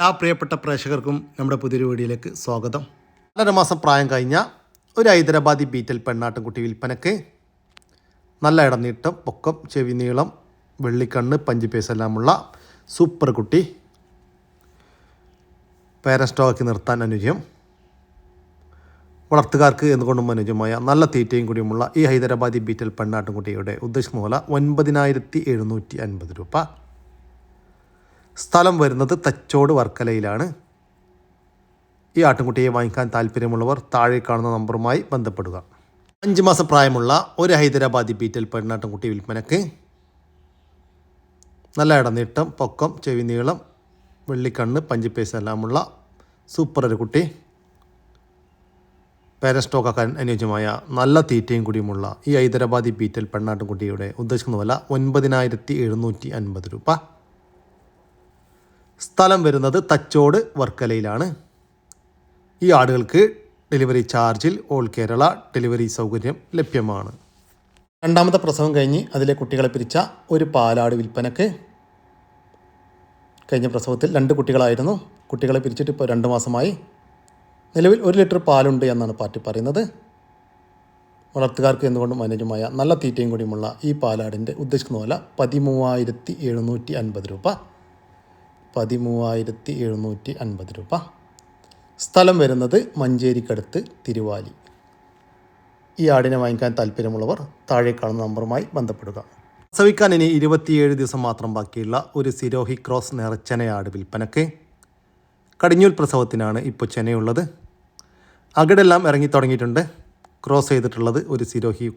എല്ലാ പ്രിയപ്പെട്ട പ്രേക്ഷകർക്കും നമ്മുടെ പുതിയൊരു വീഡിയോയിലേക്ക് സ്വാഗതം. രണ്ടര മാസം പ്രായം കഴിഞ്ഞ ഒരു ഹൈദരാബാദി ബീറ്റൽ പെണ്ണാട്ടുംകുട്ടി വിൽപ്പനക്ക് നല്ല ഇടനീട്ടം പൊക്കം ചെവി നീളം വെള്ളിക്കണ്ണ് പഞ്ചിപ്പേസ് എല്ലാമുള്ള സൂപ്പർ കുട്ടി പേരസ്റ്റോക്കി നിർത്താൻ അനുജ്യം വളർത്തുകാർക്ക് എന്തുകൊണ്ടും അനുജമായ നല്ല തീറ്റയും കൂടിയുമുള്ള ഈ ഹൈദരാബാദി ബീറ്റൽ പെണ്ണാട്ടുംകുട്ടിയുടെ ഉദ്ദേശമൂല ഒൻപതിനായിരത്തി എഴുന്നൂറ്റി അൻപത് രൂപ. സ്ഥലം വരുന്നത് തച്ചോട് വർക്കലയിലാണ്. ഈ ആട്ടിൻകുട്ടിയെ വാങ്ങിക്കാൻ താല്പര്യമുള്ളവർ താഴെ കാണുന്ന നമ്പറുമായി ബന്ധപ്പെടുക. അഞ്ച് മാസം പ്രായമുള്ള ഒരു ഹൈദരാബാദി ബീറ്റൽ പെണ്ണാട്ടിൻകുട്ടി വിൽപ്പനക്ക് നല്ല ഇടനീട്ടം പൊക്കം ചെവി നീളം വെള്ളിക്കണ്ണ് പഞ്ചിപ്പേസ് എല്ലാമുള്ള സൂപ്പർ ഒരു കുട്ടി. പാരസ്റ്റോക്കാക്കാൻ അനുയോജ്യമായ നല്ല തീറ്റയും കൂടിയുമുള്ള ഈ ഹൈദരാബാദി ബീറ്റൽ പെണ്ണാട്ടുംകുട്ടിയുടെ ഉദ്ദേശിക്കുന്ന വില ഒൻപതിനായിരത്തി എഴുന്നൂറ്റി അൻപത് രൂപ. സ്ഥലം വരുന്നത് തച്ചോട് വർക്കലയിലാണ്. ഈ ആടുകൾക്ക് ഡെലിവറി ചാർജിൽ ഓൾ കേരള ഡെലിവറി സൗകര്യം ലഭ്യമാണ്. രണ്ടാമത്തെ പ്രസവം കഴിഞ്ഞ് അതിലെ കുട്ടികളെ പിരിച്ച ഒരു പാലാട് വിൽപ്പനക്ക് കഴിഞ്ഞ പ്രസവത്തിൽ രണ്ട് കുട്ടികളായിരുന്നു. കുട്ടികളെ പിരിച്ചിട്ട് ഇപ്പോൾ രണ്ട് മാസമായി. നിലവിൽ ഒരു ലിറ്റർ പാലുണ്ട് എന്നാണ് പാർട്ടി പറയുന്നത്. വളർത്തുകാർക്ക് എന്തുകൊണ്ടും അനുജമായ നല്ല തീറ്റയും കൂടിയുമുള്ള ഈ പാലാടിന്റെ ഉദ്ദേശിക്കുന്ന വില പതിമൂവായിരത്തി എഴുന്നൂറ്റി അൻപത് രൂപ. പതിമൂവായിരത്തി എഴുന്നൂറ്റി അൻപത് രൂപ. സ്ഥലം വരുന്നത് മഞ്ചേരിക്കടുത്ത് തിരുവാലി. ഈ ആടിനെ വാങ്ങിക്കാൻ താല്പര്യമുള്ളവർ താഴെ കാണുന്ന നമ്പറുമായി ബന്ധപ്പെടുക. പ്രസവിക്കാൻ ഇനി ഇരുപത്തിയേഴ് ദിവസം മാത്രം ബാക്കിയുള്ള ഒരു സിരോഹി ക്രോസ് നിറച്ചനയാട് വിൽപ്പനക്ക് കടിഞ്ഞൂൽ പ്രസവത്തിനാണ് ഇപ്പോൾ ചെനയുള്ളത്. അകിടെല്ലാം ഇറങ്ങി തുടങ്ങിയിട്ടുണ്ട്. ക്രോസ് ചെയ്തിട്ടുള്ളത് ഒരു സിരോഹി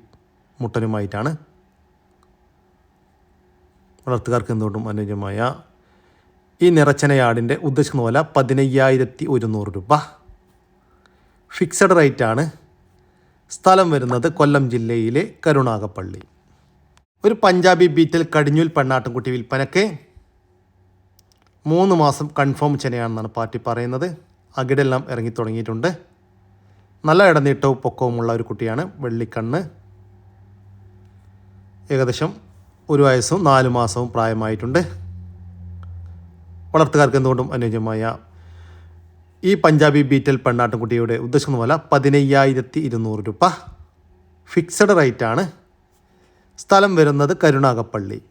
മുട്ടനുമായിട്ടാണ്. വളർത്തുകാർക്ക് എന്തുകൊണ്ടും അനുയോജ്യമായ ഈ നിറച്ചനയാടിന്റെ ഉദ്ദേശിക്കുന്ന പോലെ പതിനയ്യായിരത്തി ഒരുന്നൂറ് രൂപ. ഫിക്സഡ് റേറ്റ് ആണ്. സ്ഥലം വരുന്നത് കൊല്ലം ജില്ലയിലെ കരുണാകപ്പള്ളി ഒരു പഞ്ചാബി ബീറ്റിൽ കടിഞ്ഞൂൽ പെണ്ണാട്ടുംകുട്ടി വിൽപ്പനക്ക് മൂന്ന് മാസം കൺഫേം ചെനയാണെന്നാണ് പാർട്ടി പറയുന്നത്. അകിടെല്ലാം ഇറങ്ങി തുടങ്ങിയിട്ടുണ്ട്. നല്ല ഇടനീട്ടവും പൊക്കവുമുള്ള ഒരു കുട്ടിയാണ് വെള്ളിക്കണ്ണ്. ഏകദേശം ഒരു വയസ്സും നാല് മാസവും പ്രായമായിട്ടുണ്ട്. വളർത്തുകാർക്ക് എന്തുകൊണ്ടും അനുയോജ്യമായ ഈ പഞ്ചാബി ബീറ്റൽ പെണ്ണാട്ടുംകുട്ടിയുടെ ഉദ്ദേശിക്കുന്ന പോലെ പതിനയ്യായിരത്തി ഇരുന്നൂറ് രൂപ. ഫിക്സഡ് റേറ്റ് ആണ്. സ്ഥലം വരുന്നത് കരുണാകപ്പള്ളി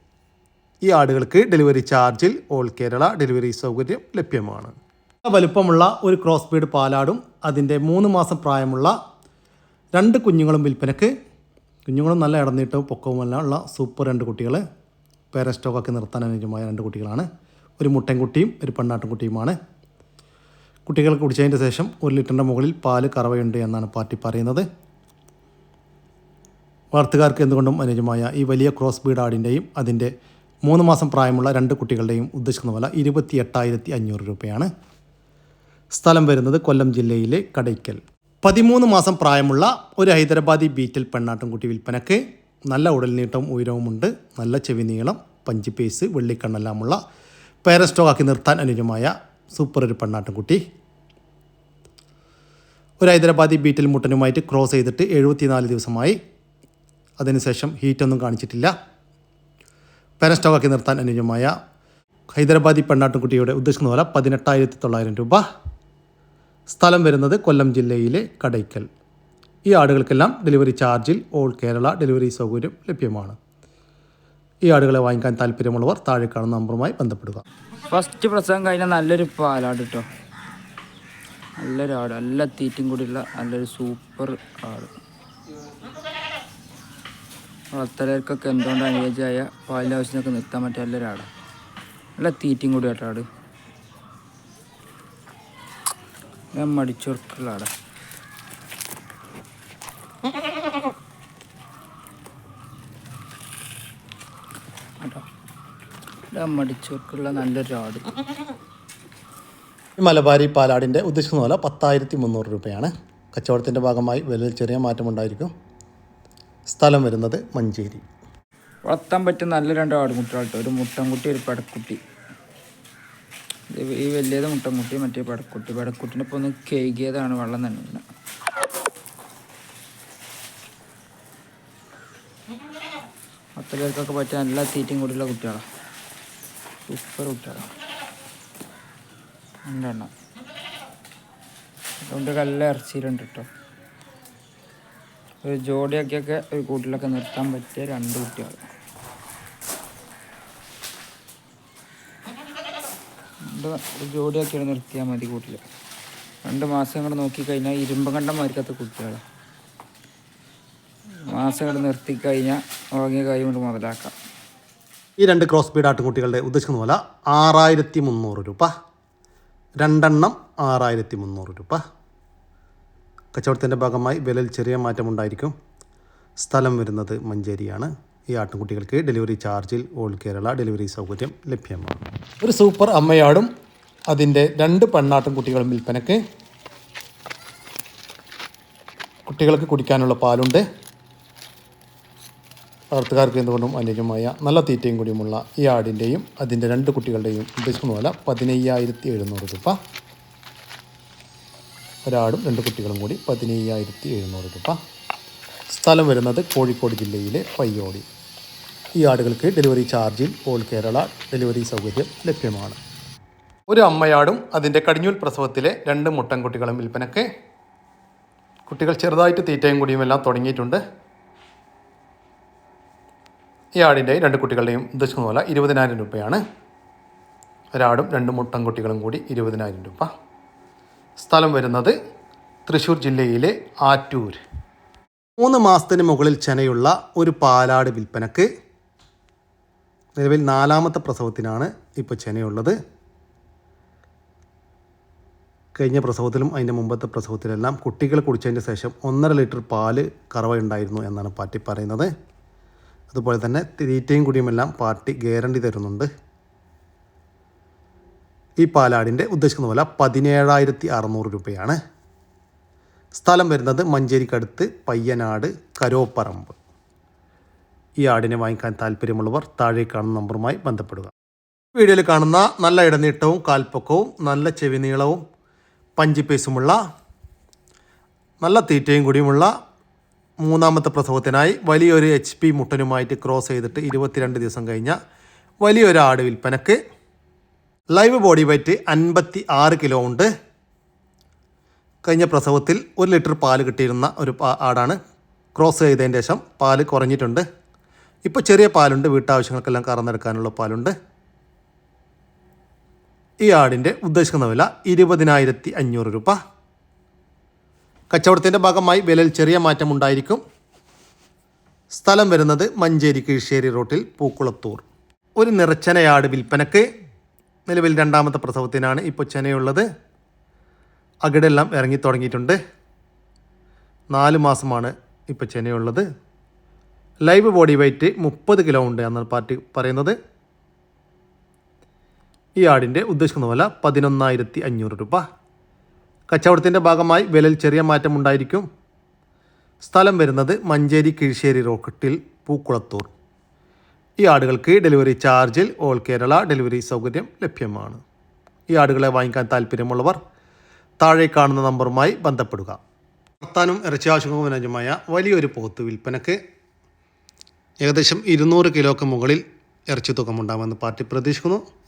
ഈ ആടുകൾക്ക് ഡെലിവറി ചാർജിൽ ഓൾ കേരള ഡെലിവറി സൗകര്യം ലഭ്യമാണ്. വലുപ്പമുള്ള ഒരു ക്രോസ് ബീഡ് പാലാടും അതിന്റെ മൂന്ന് മാസം പ്രായമുള്ള രണ്ട് കുഞ്ഞുങ്ങളും വിൽപ്പനക്ക്. കുഞ്ഞുങ്ങളും നല്ല ഇടനീട്ടവും പൊക്കവുമെല്ലാം ഉള്ള സൂപ്പർ രണ്ട് കുട്ടികൾ പേരസ്റ്റോക്കൊക്കെ നിർത്താൻ അനുയോജ്യമായ രണ്ട് കുട്ടികളാണ്. ഒരു മുട്ടൻകുട്ടിയും ഒരു പെണ്ണാട്ടുംകുട്ടിയുമാണ്. കുട്ടികൾ കുടിച്ചതിന്റെ ശേഷം ഒരു ലിറ്ററിന്റെ മുകളിൽ പാൽ കറവയുണ്ട് എന്നാണ് പാർട്ടി പറയുന്നത്. വളർത്തുകാർക്ക് എന്തുകൊണ്ടും അനുയോജ്യമായ ഈ വലിയ ക്രോസ് ബീഡ് ആടിന്റെയും അതിന്റെ മൂന്ന് മാസം പ്രായമുള്ള രണ്ട് കുട്ടികളുടെയും ഉദ്ദേശിക്കുന്ന വില ഇരുപത്തി എട്ടായിരത്തി അഞ്ഞൂറ് രൂപയാണ്. സ്ഥലം വരുന്നത് കൊല്ലം ജില്ലയിലെ കടയ്ക്കൽ. പതിമൂന്ന് മാസം പ്രായമുള്ള ഒരു ഹൈദരാബാദി ബീറ്റൽ പെണ്ണാട്ടുംകുട്ടി വിൽപ്പനക്ക് നല്ല ഉടൽനീട്ടവും ഉയരവുമുണ്ട്. നല്ല ചെവി നീളം പഞ്ചിപ്പേസ് വെള്ളിക്കണ്ണെല്ലാമുള്ള പേരസ്റ്റോക്കാക്കി നിർത്താൻ അനുയോജ്യമായ സൂപ്പർ ഒരു പെണ്ണാട്ടുംകുട്ടി. ഒരു ഹൈദരാബാദി ബീറ്റിൽ മുട്ടനുമായിട്ട് ക്രോസ് ചെയ്തിട്ട് എഴുപത്തിനാല് ദിവസമായി. അതിനുശേഷം ഹീറ്റൊന്നും കാണിച്ചിട്ടില്ല. പേരസ്റ്റോക്കാക്കി നിർത്താൻ അനുയോജ്യമായ ഹൈദരാബാദി പെണ്ണാട്ടുംകുട്ടിയുടെ ഉദ്ദേശിക്കുന്ന പോലെ പതിനെട്ടായിരത്തി തൊള്ളായിരം രൂപ. സ്ഥലം വരുന്നത് കൊല്ലം ജില്ലയിലെ കടയ്ക്കൽ. ഈ ആടുകൾക്കെല്ലാം ഡെലിവറി ചാർജിൽ ഓൾ കേരള ഡെലിവറി സൗകര്യം ലഭ്യമാണ്. ഈ ആടുകളെ വാങ്ങിക്കാൻ താല്പര്യമുള്ളവർ താഴെ കാണുന്ന നമ്പറുമായി ബന്ധപ്പെടുക. ഫസ്റ്റ് പ്രസവം കഴിഞ്ഞാൽ നല്ലൊരു പാലാട് കേട്ടോ നല്ലൊരു ആട്. നല്ല തീറ്റും കൂടിയുള്ള നല്ലൊരു സൂപ്പർ ആട്. വളർത്തലർക്കൊക്കെ എന്തുകൊണ്ട് അനുയോജ്യമായ പാലിന്റെ ആവശ്യത്തിനൊക്കെ നിർത്താൻ പറ്റിയ നല്ലൊരു ആട്. നല്ല തീറ്റും കൂടി കേട്ടോ ആട്. ഞാൻ മടിച്ചുറക്കുള്ള ആടാ കേട്ടോ ഇതാ മടിച്ചുറക്കുള്ള നല്ലൊരു ആട്. ഈ മലബാരി പാലാടിന്റെ ഉദ്ദേശിക്കുന്ന പോലെ പത്തായിരത്തി മുന്നൂറ് രൂപയാണ്. കച്ചവടത്തിന്റെ ഭാഗമായി വിലയിൽ ചെറിയ മാറ്റമുണ്ടായിരിക്കും സ്ഥലം വരുന്നത് മഞ്ചേരി. വളർത്താൻ പറ്റിയ നല്ല രണ്ട് ആടുകുട്ടികൾ കേട്ടോ ഒരു മുട്ടൻകുട്ടി ഒരു പടക്കുട്ടി. ഈ വലിയത് മുട്ടൻകുട്ടി മറ്റേ പടക്കുട്ടി. പടക്കുട്ടിനെ ഇപ്പോൾ ഒന്ന് കേകിയതാണ് വെള്ളം തന്നെ. പേർക്കൊക്കെ പറ്റിയ നല്ല തീറ്റയും കൂടിയുള്ള കുട്ടികളാണ് സൂപ്പർ കുട്ടികളാണ് രണ്ടെണ്ണം. അതുകൊണ്ട് കല്ല ഇറച്ചിയിലുണ്ട് കേട്ടോ ഒരു ജോഡിയാക്കിയൊക്കെ ഒരു കൂട്ടിലൊക്കെ നിർത്താൻ പറ്റിയ രണ്ട് കുട്ടികൾ രണ്ട് ഒരു ജോഡിയാക്കിയാണ് നിർത്തിയാൽ മതി കൂട്ടിൽ രണ്ട് മാസം കൂടെ നോക്കിക്കഴിഞ്ഞാൽ ഇരുമ്പ് കണ്ടമാർക്കത്തെ കുട്ടികളാണ് മാസം കൂടെ നിർത്തിക്കഴിഞ്ഞാൽ ഉറങ്ങിയ കാര്യം കൊണ്ട് മുതലാക്കാം. ഈ രണ്ട് ക്രോസ് ബീഡ് ആട്ടുകുട്ടികളുടെ ഉദ്ദേശിക്കുന്ന പോലെ ആറായിരത്തി മുന്നൂറ് രൂപ. രണ്ടെണ്ണം ആറായിരത്തി മുന്നൂറ് രൂപ. കച്ചവടത്തിന്റെ ഭാഗമായി വിലയിൽ ചെറിയ മാറ്റമുണ്ടായിരിക്കും സ്ഥലം വരുന്നത് മഞ്ചേരിയാണ്. ഈ ആട്ടുകുട്ടികൾക്ക് ഡെലിവറി ചാർജിൽ ഓൾ കേരള ഡെലിവറി സൗകര്യം ലഭ്യമാണ്. ഒരു സൂപ്പർ അമ്മയാടും അതിന്റെ രണ്ട് പെണ്ണാട്ടും കുട്ടികളും വിൽപ്പനയ്ക്ക് കുട്ടികൾക്ക് കുടിക്കാനുള്ള പാലുണ്ട്. വളർത്തുകാർക്ക് എന്തുകൊണ്ടും അനുയോജ്യമായ നല്ല തീറ്റയും കൂടിയുമുള്ള ഈ ആടിന്റെയും അതിന്റെ രണ്ട് കുട്ടികളുടെയും ഉദ്ദേശിക്കുന്ന വില പതിനയ്യായിരത്തി എഴുന്നൂറ് രൂപ. ഒരാടും രണ്ട് കുട്ടികളും കൂടി പതിനയ്യായിരത്തി എഴുന്നൂറ് രൂപ. സ്ഥലം വരുന്നത് കോഴിക്കോട് ജില്ലയിലെ പയ്യോടി. ഈ ആടുകൾക്ക് ഡെലിവറി ചാർജിൽ ഓൾ കേരള ഡെലിവറി സൗകര്യം ലഭ്യമാണ്. ഒരു അമ്മയാടും അതിന്റെ കടിഞ്ഞൂൽ പ്രസവത്തിലെ രണ്ട് മുട്ടൻകുട്ടികളും വിൽപ്പനയ്ക്ക് കുട്ടികൾ ചെറുതായിട്ട് തീറ്റയും കൂടിയും എല്ലാം തുടങ്ങിയിട്ടുണ്ട്. ഈ രണ്ട് കുട്ടികളുടെയും ഉദ്ദേശിക്കുന്ന പോലെ ഇരുപതിനായിരം രൂപയാണ്. ഒരാടും രണ്ട് മുട്ടൻകുട്ടികളും കൂടി ഇരുപതിനായിരം രൂപ. സ്ഥലം വരുന്നത് തൃശ്ശൂർ ജില്ലയിലെ ആറ്റൂർ. മൂന്ന് മാസത്തിന് മുകളിൽ ചെനയുള്ള ഒരു പാലാട് വിൽപ്പനക്ക് നിലവിൽ നാലാമത്തെ പ്രസവത്തിനാണ് ഇപ്പോൾ ചെനയുള്ളത്. കഴിഞ്ഞ പ്രസവത്തിലും അതിന്റെ മുമ്പത്തെ പ്രസവത്തിലെല്ലാം കുട്ടികൾ കുടിച്ചതിന് ശേഷം ഒന്നര ലിറ്റർ പാൽ കറവയുണ്ടായിരുന്നു എന്നാണ് പാറ്റി പറയുന്നത്. അതുപോലെ തന്നെ തീറ്റയും കുടിയുമെല്ലാം പാർട്ടി ഗ്യാരണ്ടി തരുന്നുണ്ട്. ഈ പാലാടിന്റെ ഉദ്ദേശിക്കുന്ന പോലെ പതിനേഴായിരത്തി അറുന്നൂറ് രൂപയാണ്. സ്ഥലം വരുന്നത് മഞ്ചേരിക്കടുത്ത് പയ്യനാട് കരോപ്പറമ്പ്. ഈ ആടിനെ വാങ്ങിക്കാൻ താല്പര്യമുള്ളവർ താഴെ കാണുന്ന നമ്പറുമായി ബന്ധപ്പെടുക. വീഡിയോയിൽ കാണുന്ന നല്ല ഇടനീട്ടവും കാൽപ്പൊക്കവും നല്ല ചെവി നീളവും പഞ്ചിപ്പേസുമുള്ള നല്ല തീറ്റയും കൂടിയുമുള്ള മൂന്നാമത്തെ പ്രസവത്തിനായി വലിയൊരു എച്ച് പി മുട്ടനുമായിട്ട് ക്രോസ് ചെയ്തിട്ട് ഇരുപത്തിരണ്ട് ദിവസം കഴിഞ്ഞ വലിയൊരു ആട് വിൽപ്പനക്ക് ലൈവ് ബോഡി വെയ്റ്റ് അൻപത്തി ആറ് കിലോ ഉണ്ട്. കഴിഞ്ഞ പ്രസവത്തിൽ ഒരു ലിറ്റർ പാൽ കിട്ടിയിരുന്ന ഒരു ആടാണ് ക്രോസ് ചെയ്തതിന് ശേഷം പാൽ കുറഞ്ഞിട്ടുണ്ട്. ഇപ്പോൾ ചെറിയ പാലുണ്ട് വീട്ടാവശ്യങ്ങൾക്കെല്ലാം കറന്നെടുക്കാനുള്ള പാലുണ്ട്. ഈ ആടിന്റെ ഉദ്ദേശിക്കുന്ന വില ഇരുപതിനായിരത്തി അഞ്ഞൂറ് രൂപ. കച്ചവടത്തിന്റെ ഭാഗമായി വിലയിൽ ചെറിയ മാറ്റം ഉണ്ടായിരിക്കും. സ്ഥലം വരുന്നത് മഞ്ചേരി കീഴ്ശ്ശേരി റോട്ടിൽ പൂക്കുളത്തൂർ. ഒരു നിറച്ചനയാട് വിൽപ്പനക്ക് നിലവിൽ രണ്ടാമത്തെ പ്രസവത്തിനാണ് ഇപ്പോൾ ചെനയുള്ളത്. അകിടെല്ലാം ഇറങ്ങി തുടങ്ങിയിട്ടുണ്ട്. നാല് മാസമാണ് ഇപ്പോൾ ചെനയുള്ളത്. ലൈവ് ബോഡി വെയ്റ്റ് മുപ്പത് കിലോ ഉണ്ട് എന്നാണ് പാർട്ടി പറയുന്നത്. ഈ ആടിന്റെ ഉദ്ദേശിക്കുന്ന വില പതിനൊന്നായിരത്തി അഞ്ഞൂറ് രൂപ. കച്ചവടത്തിന്റെ ഭാഗമായി വിലയിൽ ചെറിയ മാറ്റമുണ്ടായിരിക്കും സ്ഥലം വരുന്നത് മഞ്ചേരി കീഴ്ശ്ശേരി റോക്കറ്റിൽ പൂക്കുളത്തൂർ. ഈ ആടുകൾക്ക് ഡെലിവറി ചാർജിൽ ഓൾ കേരള ഡെലിവറി സൗകര്യം ലഭ്യമാണ്. ഈ ആടുകളെ വാങ്ങിക്കാൻ താല്പര്യമുള്ളവർ താഴെ കാണുന്ന നമ്പറുമായി ബന്ധപ്പെടുക. വർത്താനും ഇറച്ചി ആവശ്യമായ വലിയൊരു പോത്ത് വിൽപ്പനക്ക് ഏകദേശം ഇരുന്നൂറ് കിലോക്ക് മുകളിൽ ഇറച്ചി തുകമുണ്ടാകുമെന്ന് പാർട്ടി പ്രതീക്ഷിക്കുന്നു.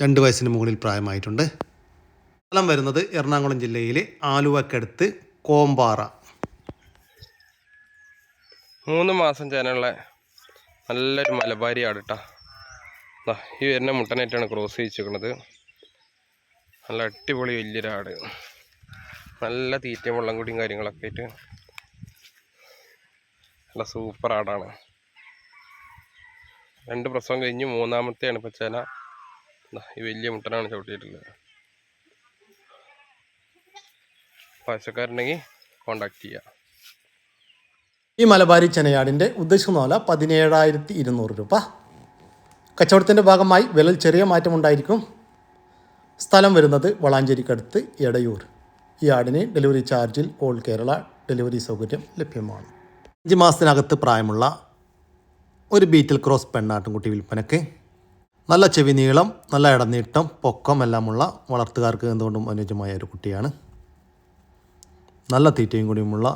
രണ്ട് വയസ്സിന് മുകളിൽ പ്രായമായിട്ടുണ്ട്. സ്ഥലം വരുന്നത് എറണാകുളം ജില്ലയിലെ ആലുവക്കടുത്ത് കോമ്പാറ. മൂന്ന് മാസം ചേനുള്ള നല്ലൊരു മലബാരി ആടട്ടാ. ഈ വരുന്ന മുട്ടനായിട്ടാണ് ക്രോസ് ചെയ്യിച്ചിരിക്കുന്നത്. നല്ല അടിപൊളി വലിയൊരാട് നല്ല തീറ്റയും വെള്ളം കൂടിയും കാര്യങ്ങളൊക്കെ ആയിട്ട് നല്ല സൂപ്പർ ആടാണ്. രണ്ട് പ്രസവം കഴിഞ്ഞ് മൂന്നാമത്തെയാണ് ഇപ്പം ചേന ഈ വലിയ മുട്ടനാണ് ചവിട്ടിയിട്ടുള്ളത്. ആവശ്യക്കാരുണ്ടെങ്കിൽ കോണ്ടാക്ട് ചെയ്യുക ഈ മലബാരി ചെനയാടിന്റെ ഉദ്ദേശിക്കുന്ന വില പതിനേഴായിരത്തി ഇരുന്നൂറ് രൂപ. കച്ചവടത്തിന്റെ ഭാഗമായി വിലയിൽ ചെറിയ മാറ്റമുണ്ടായിരിക്കും സ്ഥലം വരുന്നത് വളാഞ്ചേരിക്കടുത്ത് എടയൂർ. ഈ ആടിന് ഡെലിവറി ചാർജിൽ ഓൾ കേരള ഡെലിവറി സൗകര്യം ലഭ്യമാണ്. അഞ്ച് മാസത്തിനകത്ത് പ്രായമുള്ള ഒരു ബീറ്റിൽ ക്രോസ് പെണ്ണാട്ടുംകുട്ടി വിൽപ്പനയ്ക്ക് നല്ല ചെവി നീളം നല്ല ഇടനീട്ടം പൊക്കം എല്ലാമുള്ള വളർത്തുകാർക്ക് എന്തുകൊണ്ടും അനുയോജ്യമായ ഒരു കുട്ടിയാണ്. നല്ല തീറ്റയും കൂടിയുമുള്ള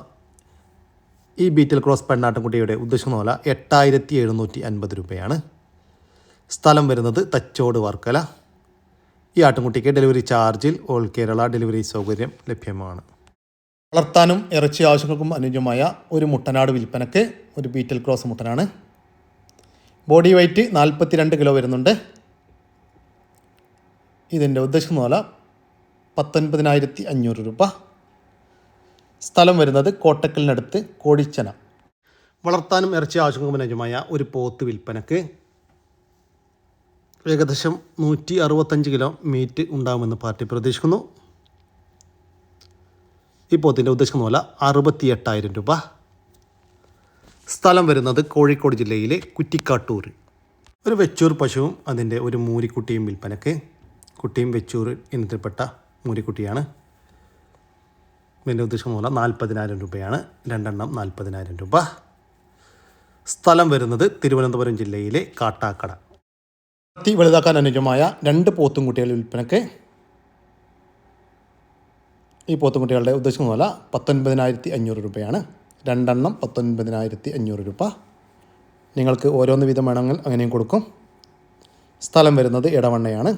ഈ ബീറ്റിൽ ക്രോസ് പെണ്ണാട്ടുംകുട്ടിയുടെ ഉദ്ദേശം പോലെ എട്ടായിരത്തി എഴുന്നൂറ്റി അൻപത് രൂപയാണ്. സ്ഥലം വരുന്നത് തച്ചോട് വർക്കല. ഈ ആട്ടുംകുട്ടിക്ക് ഡെലിവറി ചാർജിൽ ഓൾ കേരള ഡെലിവറി സൗകര്യം ലഭ്യമാണ്. വളർത്താനും ഇറച്ചി ആവശ്യങ്ങൾക്കും അനുയോജ്യമായ ഒരു മുട്ടനാട് വിൽപ്പനക്ക് ഒരു ബീറ്റൽ ക്രോസ് മുട്ടനാണ്. ബോഡി വെയ്റ്റ് നാൽപ്പത്തി രണ്ട് കിലോ വരുന്നുണ്ട്. ഇതിന്റെ ഉദ്ദേശിക്കുന്ന പോലെ പത്തൊൻപതിനായിരത്തി അഞ്ഞൂറ് രൂപ. സ്ഥലം വരുന്നത് കോട്ടക്കലിനടുത്ത് കോടിച്ചന വളർത്താനും ഇറച്ചി ആവശ്യമായ ഒരു പോത്ത് വിൽപ്പനക്ക് ഏകദേശം നൂറ്റി അറുപത്തഞ്ച് കിലോ മീറ്റ് ഉണ്ടാകുമെന്ന് പാർട്ടി പ്രതീക്ഷിക്കുന്നു. ഈ പോത്തിന്റെ ഉദ്ദേശിക്കുന്ന പോലെ അറുപത്തി എട്ടായിരം രൂപ. സ്ഥലം വരുന്നത് കോഴിക്കോട് ജില്ലയിലെ കുറ്റിക്കാട്ടൂർ. ഒരു വെച്ചൂർ പശുവും അതിന്റെ ഒരു മൂരിക്കുട്ടിയും വിൽപ്പനക്ക് കുട്ടിയും വെച്ചൂർ ഇനത്തിൽപ്പെട്ട മൂരിക്കുട്ടിയാണ്. ഇതിന്റെ ഉദ്ദേശം പോലെ നാൽപ്പതിനായിരം രൂപയാണ്. രണ്ടെണ്ണം നാൽപ്പതിനായിരം രൂപ. സ്ഥലം വരുന്നത് തിരുവനന്തപുരം ജില്ലയിലെ കാട്ടാക്കട. കത്തി വലുതാക്കാൻ അനുയോജ്യമായ രണ്ട് പോത്തും കുട്ടികൾ വിൽപ്പനക്ക് ഈ പോത്തുംകുട്ടികളുടെ ഉദ്ദേശിക്കുന്ന പോലെ പത്തൊൻപതിനായിരത്തി അഞ്ഞൂറ് രൂപയാണ്. രണ്ടെണ്ണം പത്തൊൻപതിനായിരത്തി അഞ്ഞൂറ് രൂപ. നിങ്ങൾക്ക് ഓരോന്ന് വീതം വേണമെങ്കിൽ അങ്ങനെയും കൊടുക്കും. സ്ഥലം വരുന്നത് ഇടവണ്ണയാണ്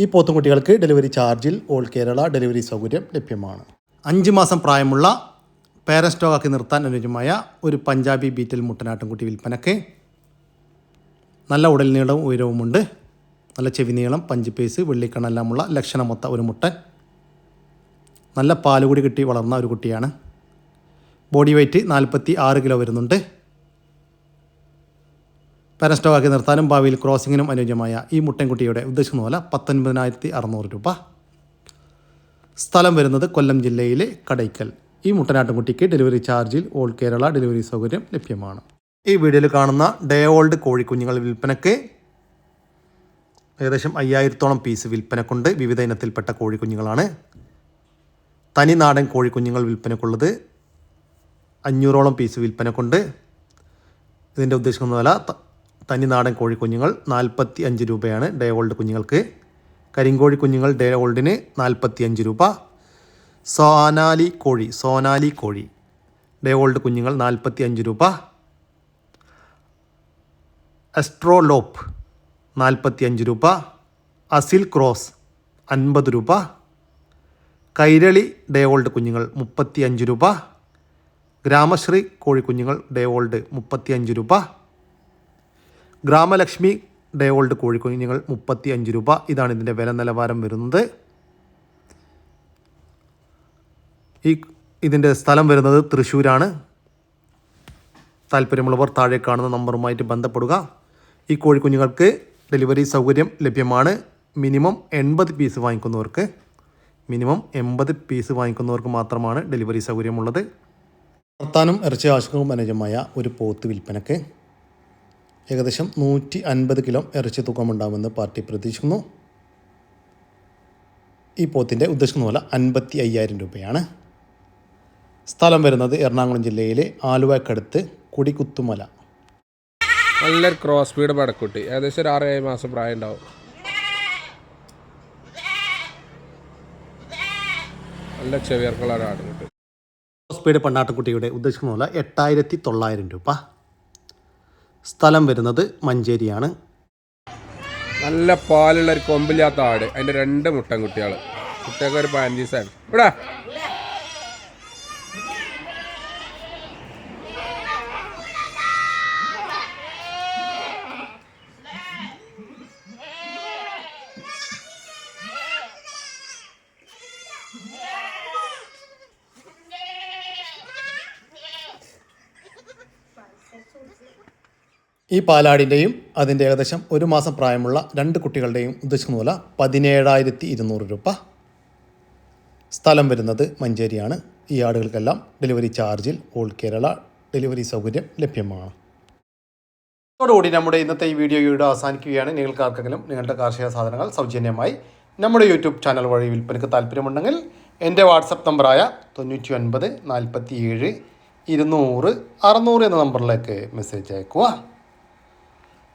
ഈ പോത്തുംകുട്ടികൾക്ക് ഡെലിവറി ചാർജിൽ ഓൾ കേരള ഡെലിവറി സൗകര്യം ലഭ്യമാണ്. അഞ്ച് മാസം പ്രായമുള്ള പേരൻ സ്റ്റോക്കാക്കി നിർത്താൻ അനുയോജ്യമായ ഒരു പഞ്ചാബി ബീറ്റൽ മുട്ടനാട്ടുംകുട്ടി വിൽപ്പനക്ക് നല്ല ഉടൽ നീളവും ഉയരവുമുണ്ട് നല്ല ചെവി നീളം പഞ്ച് പേസ് വെള്ളിക്കണ്ണെല്ലാമുള്ള ലക്ഷണമൊത്ത ഒരു മുട്ടൻ. നല്ല പാലുകൂടി കിട്ടി വളർന്ന ഒരു കുട്ടിയാണ്. ബോഡി വെയ്റ്റ് നാൽപ്പത്തി ആറ് കിലോ വരുന്നുണ്ട്. പാരസ്റ്റോവാക്കി നിർത്താനും ഭാവിയിൽ ക്രോസിങ്ങിനും അനുയോജ്യമായ ഈ മുട്ടൻകുട്ടിയുടെ ഉദ്ദേശിക്കുന്ന പോലെ പത്തൊൻപതിനായിരത്തി അറുന്നൂറ് രൂപ. സ്ഥലം വരുന്നത് കൊല്ലം ജില്ലയിലെ കടയ്ക്കൽ. ഈ മുട്ടനാട്ടുംകുട്ടിക്ക് ഡെലിവറി ചാർജിൽ ഓൾ കേരള ഡെലിവറി സൗകര്യം ലഭ്യമാണ്. ഈ വീഡിയോയിൽ കാണുന്ന ഡേ ഓൾഡ് കോഴിക്കുഞ്ഞുങ്ങൾ വിൽപ്പനയ്ക്ക് ഏകദേശം അയ്യായിരത്തോളം പീസ് വിൽപ്പനക്കുണ്ട്. വിവിധ ഇനത്തിൽപ്പെട്ട കോഴിക്കുഞ്ഞുങ്ങളാണ്. തനി നാടൻ കോഴിക്കുഞ്ഞുങ്ങൾ വിൽപ്പനക്കുള്ളത് അഞ്ഞൂറോളം പീസ് വിൽപ്പന കൊണ്ട് ഇതിന്റെ ഉദ്ദേശിക്കുന്ന വില തനി നാടൻ കോഴിക്കുഞ്ഞുങ്ങൾ നാൽപ്പത്തി അഞ്ച് രൂപയാണ്. ഡേ ഓൾഡ് കുഞ്ഞുങ്ങൾക്ക് കരിങ്കോഴി കുഞ്ഞുങ്ങൾ ഡേ ഓൾഡിന് നാൽപ്പത്തി അഞ്ച് രൂപ. സോനാലി കോഴി സോനാലി കോഴി ഡേ ഓൾഡ് കുഞ്ഞുങ്ങൾ നാൽപ്പത്തി അഞ്ച് രൂപ. എസ്ട്രോലോപ്പ് നാൽപ്പത്തി അഞ്ച് രൂപ. അസിൽ ക്രോസ് അൻപത് രൂപ. കൈരളി ഡേ ഓൾഡ് കുഞ്ഞുങ്ങൾ മുപ്പത്തി അഞ്ച് രൂപ. ഗ്രാമശ്രീ കോഴിക്കുഞ്ഞുങ്ങൾ ഡേ ഓൾഡ് മുപ്പത്തി അഞ്ച് രൂപ. ഗ്രാമലക്ഷ്മി ഡേ ഓൾഡ് കോഴിക്കുഞ്ഞുങ്ങൾ മുപ്പത്തി അഞ്ച് രൂപ. ഇതാണ് ഇതിന്റെ വില നിലവാരം വരുന്നത്. ഈ ഇതിന്റെ സ്ഥലം വരുന്നത് തൃശ്ശൂരാണ്. താല്പര്യമുള്ളവർ താഴെ കാണുന്ന നമ്പറുമായിട്ട് ബന്ധപ്പെടുക. ഈ കോഴിക്കുഞ്ഞുങ്ങൾക്ക് ഡെലിവറി സൗകര്യം ലഭ്യമാണ്. മിനിമം എൺപത് പീസ് വാങ്ങിക്കുന്നവർക്ക് മിനിമം എൺപത് പീസ് വാങ്ങിക്കുന്നവർക്ക് മാത്രമാണ് ഡെലിവറി സൗകര്യമുള്ളത്. വളർത്താനും ഇറച്ചി ആവശ്യവും അനുജമായ ഒരു പോത്ത് വിൽപ്പനക്ക് ഏകദേശം നൂറ്റി അൻപത് കിലോ ഇറച്ചി തൂക്കമുണ്ടാകുമെന്ന് പാർട്ടി പ്രതീക്ഷിക്കുന്നു. ഈ പോത്തിന്റെ ഉദ്ദേശിക്കുന്ന പോലെ അൻപത്തി അയ്യായിരം രൂപയാണ്. സ്ഥലം വരുന്നത് എറണാകുളം ജില്ലയിലെ ആലുവക്കടുത്ത് കുടികുത്തുമല. നല്ലൊരു ക്രോസ് സ്പീഡ് പടക്കുട്ടി. ഏകദേശം ഒരു ആറ് ഏഴ് മാസം പ്രായം ഉണ്ടാവും. നല്ല ചെവിയർക്കുള്ള ആടുകുട്ടി സ്പീഡ് പെണ്ണാട്ടുകുട്ടിയുടെ ഉദ്ദേശിക്കുന്ന പോലെ എട്ടായിരത്തി തൊള്ളായിരം രൂപ. സ്ഥലം വരുന്നത് മഞ്ചേരിയാണ്. നല്ല പാലുള്ള ഒരു കൊമ്പില്ലാത്ത ആട്. അതിന്റെ രണ്ട് മുട്ടൻ കുട്ടികൾ കുട്ടിയൊക്കെ ഒരു പാന്റീസാണ് ഇവിടെ ഈ പാലാടിന്റെയും അതിന്റെ ഏകദേശം ഒരു മാസം പ്രായമുള്ള രണ്ട് കുട്ടികളുടെയും ഉദ്ദേശിക്കുന്ന പോലെ പതിനേഴായിരത്തി ഇരുന്നൂറ് രൂപ. സ്ഥലം വരുന്നത് മഞ്ചേരിയാണ്. ഈ ആടുകൾക്കെല്ലാം ഡെലിവറി ചാർജിൽ ഓൾ കേരള ഡെലിവറി സൗകര്യം ലഭ്യമാണ്. അതോടുകൂടി നമ്മുടെ ഇന്നത്തെ ഈ വീഡിയോ ഇവിടെ അവസാനിക്കുകയാണ്. നിങ്ങൾക്ക് ആർക്കെങ്കിലും നിങ്ങളുടെ കാർഷിക സാധനങ്ങൾ സൗജന്യമായി നമ്മുടെ യൂട്യൂബ് ചാനൽ വഴി വിൽപ്പനയ്ക്ക് താല്പര്യമുണ്ടെങ്കിൽ എന്റെ വാട്സപ്പ് നമ്പറായ തൊണ്ണൂറ്റി ഒൻപത് നാൽപ്പത്തി ഏഴ് ഇരുന്നൂറ് അറുന്നൂറ് എന്ന നമ്പറിലേക്ക് മെസ്സേജ് അയക്കുക